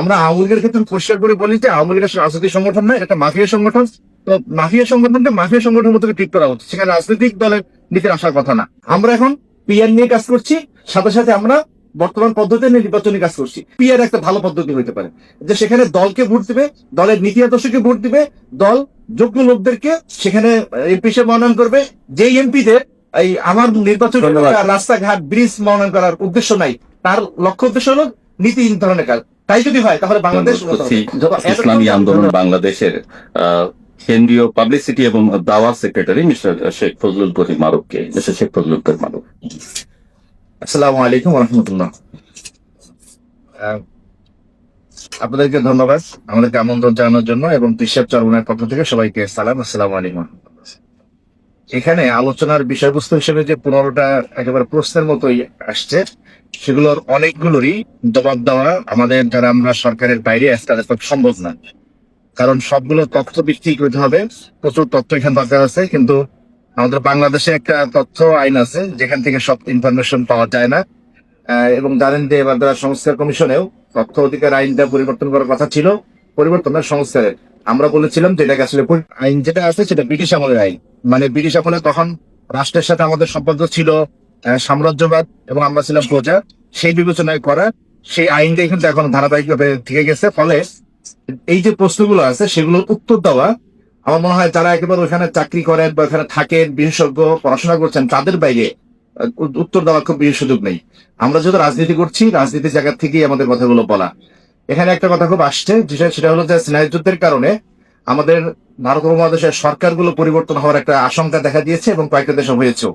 আমরা আওয়ামী লীগের ক্ষেত্রে পরিষ্কার করে বলি যে আওয়ামী লীগের রাজনৈতিক সংগঠন নয় এটা মাফিয়া সংগঠন। তো মাফিয়া সংগঠনকে মাফিয়া সংগঠনের মতো ঠিক করা হচ্ছে সেখানে রাজনৈতিক দলের নীতির আসার কথা না। আমরা এখন পিআর নিয়ে কাজ করছি সাথে সাথে আমরা বর্তমান পদ্ধতি নিয়ে নির্বাচনী কাজ করছি। পিআর একটা ভালো পদ্ধতি হইতে পারে। যে সেখানে দলকে ভোট দিবে দলের নীতি আদর্শকে ভোট দিবে দল যোগ্য লোকদেরকে সেখানে এমপি হিসেবে মনোনয়ন করবে। যেই এমপিদের এই আমার নির্বাচন। রাস্তাঘাট ব্রিজ মনোনয়ন করার উদ্দেশ্য নাই তার লক্ষ্য উদ্দেশ্য হলো নীতি ধরনের কাজ। তাই যদি হয় তাহলে বাংলাদেশ ইসলামী আন্দোলন বাংলাদেশের কেন্দ্রীয় পাবলিসিটি এবং দাওয়া সেক্রেটারি মিস্টার শেখ ফজলুল করিম মারুফকে মিস্টার শেখ ফজলুল করিম মারুফ। আসসালামু আলাইকুম রহমতুল্লাহ। আপনাদেরকে ধন্যবাদ আমাদেরকে আমন্ত্রণ জানানোর জন্য এবং পিসাব চরমনের পক্ষ থেকে সবাইকে সালাম আসসালামু আলাইকুম এখানে আলোচনার বিষয়বস্তু হিসেবে যে পনেরোটা একেবারে প্রশ্নের মতোই আসছে সেগুলোর অনেকগুলোরই জবাব দেওয়া আমাদের যারা আমরা সরকারের বাইরে সম্ভব না। কারণ সবগুলো তথ্য ভিত্তিক হতে হবে, প্রচুর তথ্য এখানে দরকার আছে, কিন্তু আমাদের বাংলাদেশে একটা তথ্য আইন আছে, যেখান থেকে সব ইনফরমেশন পাওয়া যায় না। এবং জানেন যে এবার দ্বারা সংস্কার কমিশনেও তথ্য অধিকার আইনটা পরিবর্তন করার কথা ছিল, পরিবর্তনের সংস্কারের। আমরা বলেছিলাম যে এটাকে আসলে আইন যেটা আছে সেটা ব্রিটিশ আমলের আইন। মানে ব্রিটিশ আমলে তখন রাষ্ট্রের সাথে আমাদের সম্পর্ক ছিল সাম্রাজ্যবাদ এবং আমরা ছিলাম প্রজা, সেই বিবেচনায় করা, সেই আইনটা কিন্তু এখন ধারাবাহিকভাবে থেকে গেছে। ফলে এই যে প্রশ্নগুলো আছে, সেগুলোর উত্তর দেওয়া, আমার মনে হয় যারা একেবারে ওখানে চাকরি করেন বা ওখানে থাকেন, বিশেষজ্ঞ, পড়াশোনা করছেন, তাদের বাইরে উত্তর দেওয়ার খুব বেশি সুযোগ নেই। আমরা যেহেতু রাজনীতি করছি, রাজনীতির জায়গা থেকেই আমাদের কথাগুলো বলা। এখানে একটা কথা খুব আসছে, যেটা, সেটা হলো যে স্নায়ুযুদ্ধের কারণে আমাদের ভারত উপমহাদেশের সরকারগুলো পরিবর্তন হওয়ার একটা আশঙ্কা দেখা দিয়েছে এবং কয়েকটা দেশে হয়েছেও।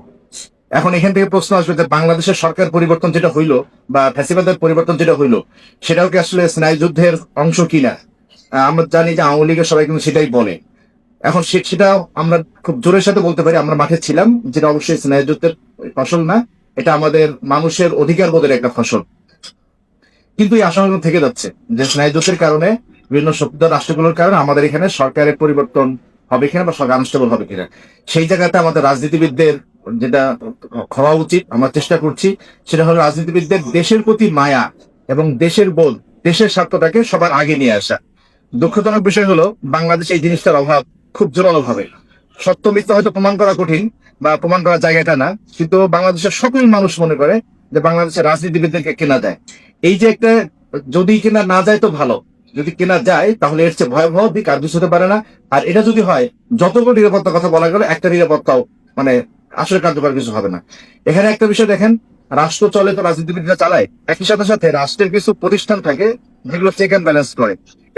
এখন এখান থেকে প্রশ্ন আসবে যে বাংলাদেশের সরকার পরিবর্তন যেটা হইল বা ফ্যাসিবাদের পরিবর্তন যেটা হইল, সেটাও কি আসলে স্নায়ু যুদ্ধের অংশ কিনা? আমরা জানি যে আওয়ামী লীগের সবাই কিন্তু সেটাই বলে। এখন সে- সেটাও আমরা খুব জোরের সাথে বলতে পারি, আমরা মাঠে ছিলাম, যেটা অবশ্যই স্নায়ু যুদ্ধের ফসল না, এটা আমাদের মানুষের অধিকার বোধের একটা ফসল। কিন্তু এই আশঙ্কা থেকে যাচ্ছে যে স্নায়ু যুদ্ধের কারণে বিভিন্ন শক্তি রাষ্ট্রগুলোর কারণে আমাদের এখানে সরকারের পরিবর্তন হবে কিনা বা সরকার আনস্টেবল হবে কিনা। সেই জায়গাতে আমাদের রাজনীতিবিদদের যেটা হওয়া উচিত, আমরা চেষ্টা করছি, সেটা হলো রাজনীতিবিদদের দেশের প্রতি মায়া এবং দেশের বোধ, দেশের স্বার্থটাকে সবার আগে নিয়ে আসা। দুঃখজনক বিষয় হলো, বাংলাদেশে এই জিনিসটার অভাব খুব জোরালো ভাবে সত্য মিথ্যা হয়তো প্রমাণ করা কঠিন বা প্রমাণ করার জায়গাটা না, কিন্তু বাংলাদেশের সকল মানুষ মনে করে যে বাংলাদেশের রাজনীতিবিদদেরকে কেনা যায় এই যে একটা, যদি কেনা না যায় তো ভালো, যদি কেনা যায় তাহলে এর চেয়ে ভয়াবহ দিক আর কিছু হতে পারে না। আর এটা যদি হয় যতগুলো নিরাপত্তার কথা বলা গেল, একটা নিরাপত্তাও মানে আসলে কার্যকর কিছু হবে না। এখানে একটা বিষয় দেখেন, রাষ্ট্র চলে তো রাজনীতিবিদরা চালায়। একই সাথে সাথে রাষ্ট্রের কিছু প্রতিষ্ঠান থাকে, যেগুলো চেক অ্যান্ড ব্যালেন্স করে।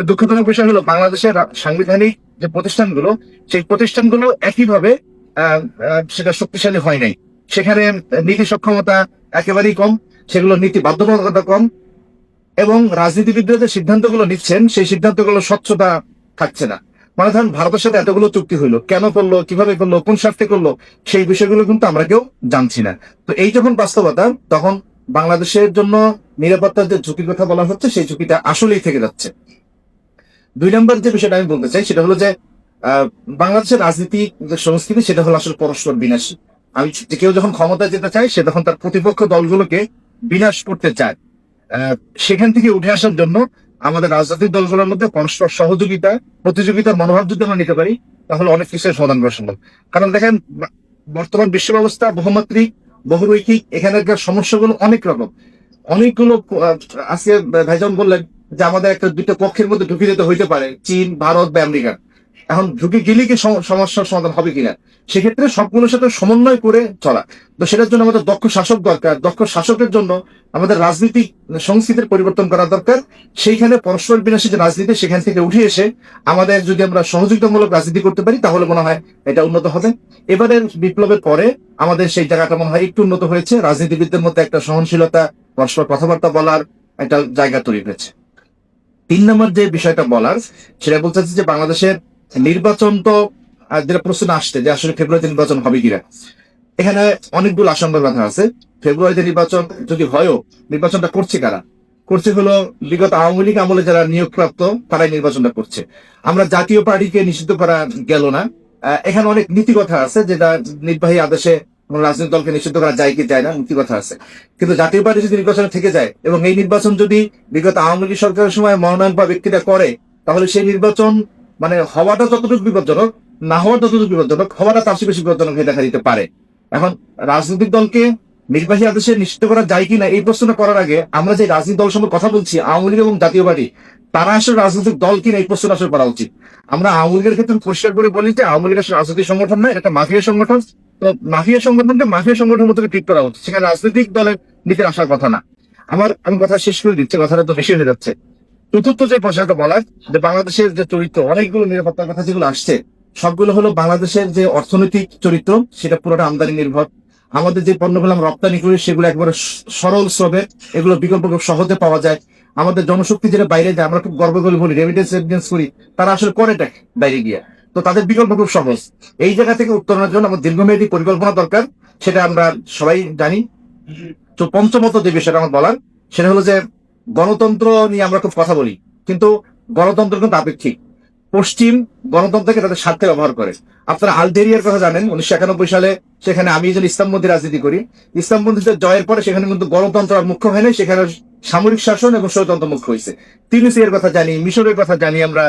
দুঃখজনক বিষয় হলো, বাংলাদেশের সাংবিধানিক যে প্রতিষ্ঠানগুলো, সেই প্রতিষ্ঠানগুলো একইভাবে সেটা শক্তিশালী হয় নাই। সেখানে নীতি সক্ষমতা একেবারেই কম, সেগুলো নীতি বাধ্যবাধকতা কম, এবং রাজনীতিবিদরা যে সিদ্ধান্তগুলো নিচ্ছেন, সেই সিদ্ধান্তগুলো স্বচ্ছতা থাকছে না। মানে ধরেন ভারতের সাথে এতগুলো চুক্তি হইল, কেন করল, কীভাবে করল, কোন স্বার্থে করল, সেই বিষয়গুলো কিন্তু আমরা কেউ জানছি না। তো এই যখন বাস্তবতা, তখন বাংলাদেশের জন্য নিরাপত্তার যে ঝুঁকির কথা বলা হচ্ছে, সেই ঝুঁকিটা আসলেই থেকে যাচ্ছে। দুই নম্বর যে বিষয়টা আমি বলতে চাই, সেটা হলো যে বাংলাদেশের রাজনীতি, যে সংস্কৃতি, সেটা হলো আসলে পরস্পর বিনাশী। আমি কেউ যখন ক্ষমতা যেতে চায়, সে তখন তার প্রতিপক্ষ দলগুলোকে বিনাশ করতে চায়। সেখান থেকে উঠে আসার জন্য আমাদের রাজনৈতিক দলগুলোর মধ্যে পরস্পর সহযোগিতা, প্রতিযোগিতার মনোভাব যদি আমরা নিতে পারি, তাহলে অনেক কিছুর সমাধান করা সম্ভব। কারণ দেখেন, বর্তমান বিশ্ব ব্যবস্থা বহুমাত্রিক, বহুরৈখিক, এখানকার সমস্যাগুলো অনেক রকম। অনেকগুলো আজকে ভাইজন বললেন যে আমাদের একটা দুইটা পক্ষের মধ্যে ঢুকে যেতে হইতে পারে, চীন, ভারত বা আমেরিকা। এখন ঢুকে গেলে কি সমস্যার সমাধান হবে কিনা? সেক্ষেত্রে সবগুলোর সাথে সমন্বয় করে চলা। তো সেটার জন্য আমাদের দক্ষ শাসক দরকার। দক্ষ শাসকের জন্য আমাদের রাজনীতিক সংস্কৃতির পরিবর্তন করা দরকার। সেইখানে পরস্পর বিনাশী যে রাজনীতি, সেখান থেকে উঠে এসে আমাদের যদি আমরা সহযোগিতামূলক রাজনীতি করতে পারি, তাহলে মনে হয় এটা উন্নত হবে। এবারের বিপ্লবের পরে আমাদের সেই জায়গাটা মনে হয় একটু উন্নত হয়েছে। রাজনীতিবিদদের মধ্যে একটা সহনশীলতা, পরস্পর কথাবার্তা বলার একটা জায়গা তৈরি হয়েছে। তিন নম্বর যে বিষয়টা বলার, সেটা বলতে যে বাংলাদেশের নির্বাচন তো যেটা প্রশ্ন আসছে যে আসলে ফেব্রুয়ারিতে নির্বাচন হবে কিনা। এখানে অনেকগুলো আশঙ্কার কথা আছে। ফেব্রুয়ারিতে নির্বাচন যদি হয়ও, নির্বাচনটা করছে কারা? করছে হলো বিগত আওয়ামী লীগ আমলে যারা নিয়োগপ্রাপ্ত, তারাই নির্বাচনটা করছে। আমরা জাতীয় পার্টিকে নিষিদ্ধ করা গেল না। এখানে অনেক নীতি কথা আছে যেটা নির্বাহী আদেশে রাজনৈতিক দলকে নিষিদ্ধ করা যায় কি যায় না নীতি কথা আছে। কিন্তু জাতীয় পার্টি যদি নির্বাচনে থেকে যায় এবং এই নির্বাচন যদি বিগত আওয়ামী লীগ সরকারের সময় মনোনয়ন বা ব্যক্তিরা করে, তাহলে সেই নির্বাচন মানে হওয়াটা যতটুকু বিপজ্জনক, না হওয়াটা যতটুকু বিপজ্জনক, হওয়াটা তার চেয়ে বেশি বিপজ্জনক হয়ে দেখা দিতে পারে। এখন রাজনৈতিক দলকে নির্বাহী আদেশে নিশ্চিত করা যায় কিনা এই প্রশ্নটা করার আগে আমরা যে রাজনৈতিক দল সম্পর্কে কথা বলছি, আওয়ামী লীগ এবং জাতীয় পার্টি, তারা আসলে রাজনৈতিক দল কিনা এই প্রশ্নটা আসলে করা উচিত। আমরা আওয়ামী লীগের ক্ষেত্রে পরিষ্কার করে বলি যে আওয়ামী লীগ আসলে রাজনৈতিক সংগঠন নয় একটা মাফিয়া সংগঠন। তো মাফিয়া সংগঠনকে মাফিয়া সংগঠনের মতো ঠিক করা উচিত। সেখানে রাজনৈতিক দলের নীতি আসার কথা না। আমার, আমি কথা শেষ করে দিচ্ছি, কথাটা তো বেশি হয়ে যাচ্ছে। চতুর্থ যে পর্যায়টা বলার যে বাংলাদেশের যে চরিত্র, অনেকগুলো নিরাপত্তার কথা যেগুলো আসছে, সবগুলো হলো বাংলাদেশের যে অর্থনৈতিক চরিত্র, সেটা পুরোটা আমদানি নির্ভর। আমাদের যে পণ্যগুলো আমরা রপ্তানি করি, সেগুলো একবারে সরল শ্রমে এগুলো বিকল্প খুব সহজে পাওয়া যায়। আমাদের জনশক্তি যেটা বাইরে যায়, আমরা খুব গর্ব করে বলি রেমিটেন্স রেমিটেন্স করি, তারা আসলে করেটা কি বাইরে গিয়া। তো তাদের বিকল্প খুব সহজ। এই জায়গা থেকে উত্তরণের জন্য আমার দীর্ঘমেয়াদী পরিকল্পনা দরকার, সেটা আমরা সবাই জানি। তো পঞ্চমত যে বিষয়টা আমার বলার, সেটা হলো যে গণতন্ত্র নিয়ে আমরা খুব কথা বলি, কিন্তু গণতন্ত্র কিন্তু আপেক্ষিক। পশ্চিম গণতন্ত্রকে তাদের স্বার্থে ব্যবহার করে। আপনারা আলজেরিয়ার কথা জানেন, উনিশশো একানব্বই সালে সেখানে আমি একজন ইসলামপন্থী রাজনীতি করি। ইসলামপন্থীদের জয়ের পরে সেখানে কিন্তু গণতন্ত্র আর মুখ্য হয়নি সেখানে সামরিক শাসন এবং স্বতন্ত্র মুখ্য হয়েছে। তিউনিসিয়ার কথা জানি, মিশরের কথা জানি, আমরা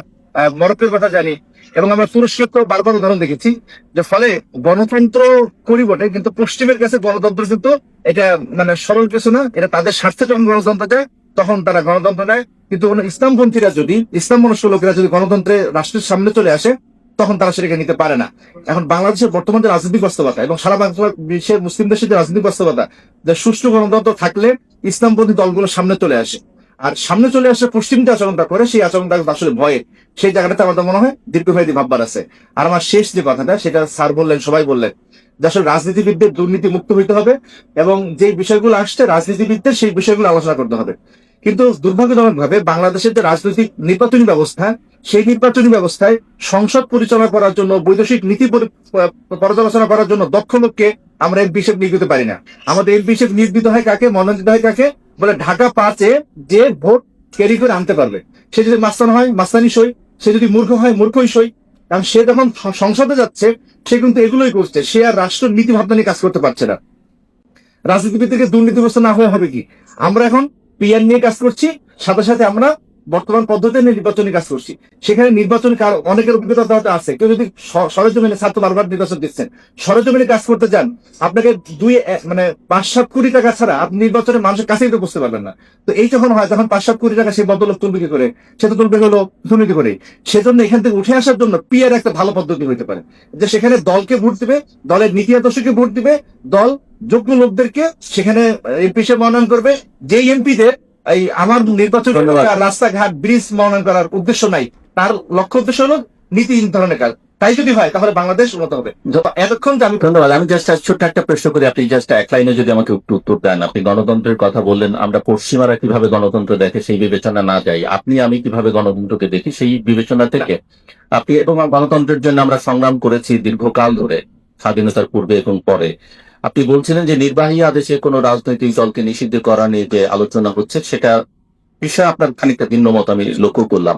মরক্কোর কথা জানি, এবং আমরা তুরস্কের তো বারবার উদাহরণ দেখেছি, যে ফলে গণতন্ত্র করি বটে, কিন্তু পশ্চিমের কাছে গণতন্ত্র কিন্তু এটা মানে সরল কিছু না, এটা তাদের স্বার্থে যখন গণতন্ত্র দেয় তখন তারা গণতন্ত্র নেয়। কিন্তু কোনো ইসলামপন্থীরা যদি ইসলাম মনস্ক লোকেরা যদি গণতন্ত্রে রাষ্ট্রের সামনে চলে আসে, তখন তারা সেটাকে নিতে পারে না। এখন বাংলাদেশের বর্তমান যে রাজনৈতিক বাস্তবতা এবং সারা বাংলা বিশ্বের মুসলিম দেশের যে রাজনৈতিক বাস্তবতা, যে সুষ্ঠু গণতন্ত্র থাকলে ইসলামপন্থী দলগুলো সামনে চলে আসে। আর সামনে চলে আসে পশ্চিম যে আচরণটা করে, সেই আচরণটা আসলে ভয়ে সেই জায়গাটাতে আমাদের মনে হয় দীর্ঘমেয়াদী ভাববার আছে। আর আমার শেষ যে কথাটা, সেটা স্যার বললেন, সবাই বললেন, যে আসলে রাজনীতিবিদদের দুর্নীতি মুক্ত হইতে হবে এবং যে বিষয়গুলো আসছে, রাজনীতিবিদদের সেই বিষয়গুলো আলোচনা করতে হবে। কিন্তু দুর্ভাগ্যজনক ভাবে বাংলাদেশের যে রাজনৈতিক নির্বাচনী ব্যবস্থা, সেই নির্বাচনী ব্যবস্থায় সংসদ পরিচালনা করার জন্য, বৈদেশিক নীতি পর্যালোচনা করার জন্য দক্ষ লোককে আমরা এমপি হিসেবে নিয়োগ দিতে পারি না। আমাদের এমপি হিসেবে নিয়োগ দিতে হয় কাকে? মনোনীত হয় কাকে? বলে ঢাকা পাঁচে যে ভোট ক্যারি করে আনতে পারবে। সে যদি মাস্তান হয়, মাস্তানি সই। সে যদি মূর্খ হয়, মূর্খই সই। কারণ সে যখন সংসদে যাচ্ছে, সে কিন্তু এগুলোই করছে। সে আর রাষ্ট্র নীতি ভাবনা নিয়ে কাজ করতে পারছে না। রাজনীতিবিদ থেকে দুর্নীতিগ্রস্ত না হয়ে হবে কি? আমরা এখন পিআর নিয়ে কাজ করছি সাথে সাথে আমরা বর্তমান পদ্ধতি নিয়ে নির্বাচনী কাজ করছি। সেখানে নির্বাচনী কার- অনেকের অভিজ্ঞতা হয়তো আছে। কেউ যদি সরেজমিনে ছাত্র বারবার নির্বাচন দিচ্ছেন, সরেজমিনে কাজ করতে যান, আপনাকে দুই মানে পাঁচ সাত কোটি টাকা ছাড়া আপনি নির্বাচনের মানুষের কাছেই তো বুঝতে পারবেন না। তো এই যখন হয়, তখন পাঁচ সাত কোটি টাকা সেই বদলোক তুলবে কি করে? সে তো তুলবে হলো দুর্নীতি করে সেজন্য এখান থেকে উঠে আসার জন্য পিআর একটা ভালো পদ্ধতি হইতে পারে। যে সেখানে দলকে ভোট দিবে, দলের নীতি আদর্শকে ভোট দিবে, দল যোগ্য লোকদেরকে সেখানে এমপি হিসেবে মনোনয়ন করবে, যেই এমপিদের এই আমার নির্বাচন রাস্তাঘাট ব্রিজ মনোনয়ন করার উদ্দেশ্য নাই। তার লক্ষ্য উদ্দেশ্য হলো নীতি ধরনের কাজ। তাই যদি হয় তাহলে বাংলাদেশ উন্নত হবে। এতক্ষণ আমি ধন্যবাদ। আমি জাস্ট ছোট্ট একটা প্রশ্ন করি। আপনি জাস্ট এক লাইনে যদি আমাকে একটু উত্তর দেন আপনি গণতন্ত্রের কথা বললেন আমরা পশ্চিমারা কীভাবে গণতন্ত্র দেখে সেই বিবেচনা না যাই? আপনি আমি কীভাবে গণতন্ত্রকে দেখি সেই বিবেচনা থেকে? আপনি এবং গণতন্ত্রের জন্য আমরা সংগ্রাম করেছি দীর্ঘকাল ধরে স্বাধীনতার পূর্বে এবং পরে। আপনি বলছিলেন যে নির্বাহী আদেশে কোনো রাজনৈতিক দলকে নিষিদ্ধ করা নিয়ে যে আলোচনা হচ্ছে, সেটা বিষয়ে আপনার খানিকটা ভিন্ন মত আমি লক্ষ্য করলাম।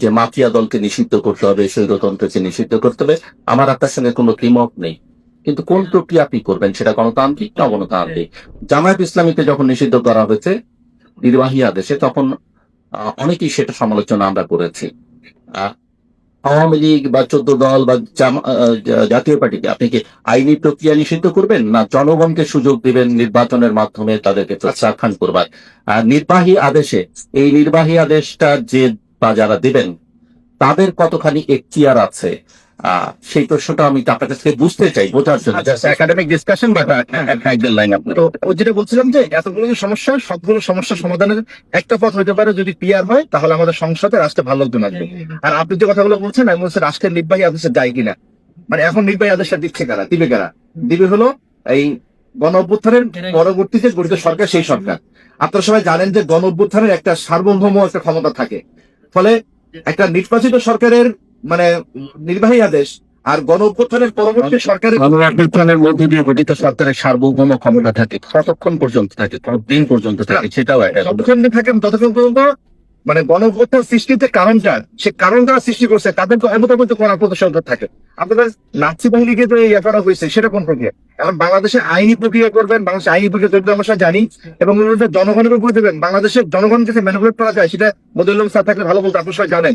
যে মাফিয়া দলকে নিষিদ্ধ করতে হবে, স্বৈরতন্ত্রকে নিষিদ্ধ করতে হবে, আমার আপনার সঙ্গে কোনো দ্বিমত নেই। কিন্তু কোন প্রক্রিয়া আপনি করবেন, সেটা গণতান্ত্রিক না অগণতান্ত্রিক? জামায়াত ইসলামীকে যখন নিষিদ্ধ করা হয়েছে নির্বাহী আদেশে, তখন অনেকেই সেটা সমালোচনা আমরা করেছি। আওয়ামী লীগ বা চোদ্দ দল বা জাতীয় পার্টিকে আপনি কি আইনি প্রক্রিয়া নিষিদ্ধ করবেন না জনগণকে সুযোগ দিবেন নির্বাচনের মাধ্যমে তাদেরকে প্রত্যাখ্যান করবার? আর নির্বাহী আদেশে, এই নির্বাহী আদেশটা যে বা যারা দিবেন, তাদের কতখানি এখতিয়ার আছে? সেই প্রশ্নটা আমি আপনার কাছ থেকে বুঝতে চাই, বোঝার জন্য। একাডেমিক ডিসকাশন বা একদম লাইন তো যেটা বলছিলাম যে এতগুলো যে সমস্যা, সবগুলো সমস্যা সমাধানের একটা পথ হতে পারে যদি পিআর হয়, তাহলে আমাদের সংসদে রাষ্ট্রে ভালো লোকজন আসবে। আর আপনি যে কথাগুলো বলছেন, আমি বলছি রাষ্ট্রের নির্বাহী আদেশে যায় কিনা। মানে এখন নির্বাহী আদেশটা দিচ্ছে কারা? দিবে কারা? দিবে হলো এই গণ অভ্যুত্থানের পরবর্তীতে গঠিত সরকার, সেই সরকার। আপনারা সবাই জানেন যে গণ অভ্যুত্থানের একটা সার্বভৌম একটা ক্ষমতা থাকে। ফলে একটা নির্বাচিত সরকারের মানে নির্বাহী আদেশ আর গণ অভ্যুত্থানের পরবর্তী সরকারের গণঅভ্যুত্থানের মধ্যে দিয়ে গঠিত সরকারের সার্বভৌম ক্ষমতা থাকে কতক্ষণ পর্যন্ত থাকে কতদিন পর্যন্ত থাকে সেটাও যতক্ষণ থাকেন ততক্ষণ পর্যন্ত মানে গণভোটের সৃষ্টিতে কারণটা সে কারণ যারা সৃষ্টি করছে তাদের তো এমন মধ্যে করার প্রতিশোধ থাকে। আপনাদের নাৎসি বাহিনীকে তো এই করা হয়েছে সেটা কোন প্রক্রিয়া? এখন বাংলাদেশে আইনি প্রক্রিয়া করবেন বাংলাদেশের আইনি প্রক্রিয়া যদি আমরা জানি এবং জনগণের উপর দেবেন। বাংলাদেশের জনগণ কাছে ম্যানিপুলেট করা যায় সেটা মদুল্লাম স্যার থাকলে ভালো বলতে আপনার সবাই জানেন।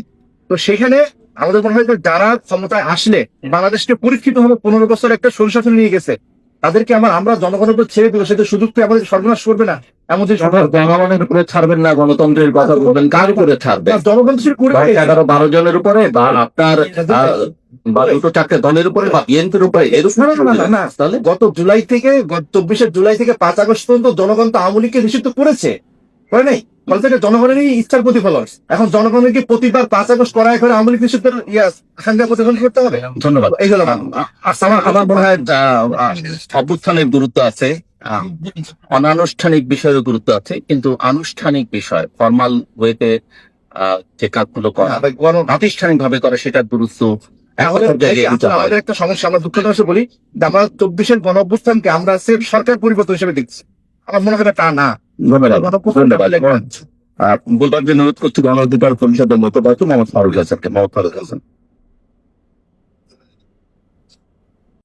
তো সেখানে আমাদের মনে হয় যারা ক্ষমতায় আসলে বাংলাদেশকে পরীক্ষিত হবে পনেরো বছর একটা সুশাসন নিয়ে গেছে তাদেরকে আমার আমরা জনগণের উপর ছেড়ে দিব সেটা সুযোগ পেয়ে আমাদের সর্বনাশ করবে না এমন যে জনগণের উপরে ছাড়বেন না গণতন্ত্রের কথা বলবেন কার উপরে ছাড়বেন? জনগণ এগারো বারো জনের উপরে বা আপনার বা দুটো চারটে দলের উপরে বা বিএনপির উপরে না, গত জুলাই থেকে গত চব্বিশে জুলাই থেকে পাঁচ আগস্ট পর্যন্ত জনগণ তো আওয়ামী লীগকে নিষিদ্ধ করেছে। করে নাই? থেকে জনগণেরই ইচ্ছার প্রতিফলন। এখন জনগণের কি প্রতিবার পাঁচ আগস্ট করা এখন আওয়ামী লীগ নিষিদ্ধের ইয়াস আকাঙ্ক্ষা প্রতিফলন করতে হবে? ধন্যবাদ। এই হলো আমার আমার মনে হয় অভ্যুত্থানের গুরুত্ব আছে। অনানুষ্ঠানিক বিষয়ের গুরুত্ব আছে কিন্তু আনুষ্ঠানিক বিষয় ফর্মাল ওয়েতে যে কাজগুলো করা প্রাতিষ্ঠানিক ভাবে করা সেটার গুরুত্ব আমাদের একটা হয়। সমস্যা আমরা দুঃখ দর্শক বলি আমরা চব্বিশের গণ অভ্যুত্থানকে আমরা সরকার পরিবর্তন হিসেবে দেখছি। আমার মনে হয় তা না। ধন্যবাদ। বলবার জন্য অনুরোধ করছি গণ অধিকার পরিষদের মতো মোহাম্মদ ফারুক হাসানকে মোহাম্মদ ফারুক হাসান।